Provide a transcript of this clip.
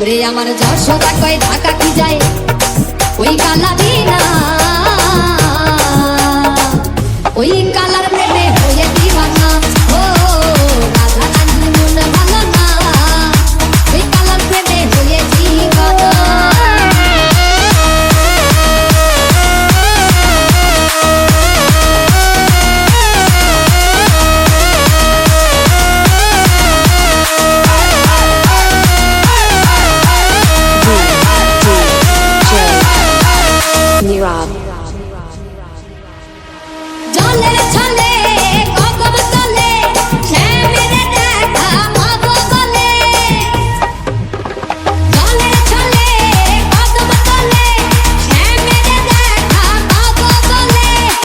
ওরে আমার যশোদা কয় ঢাকা কি যায়? ওই কালা বিনা ওই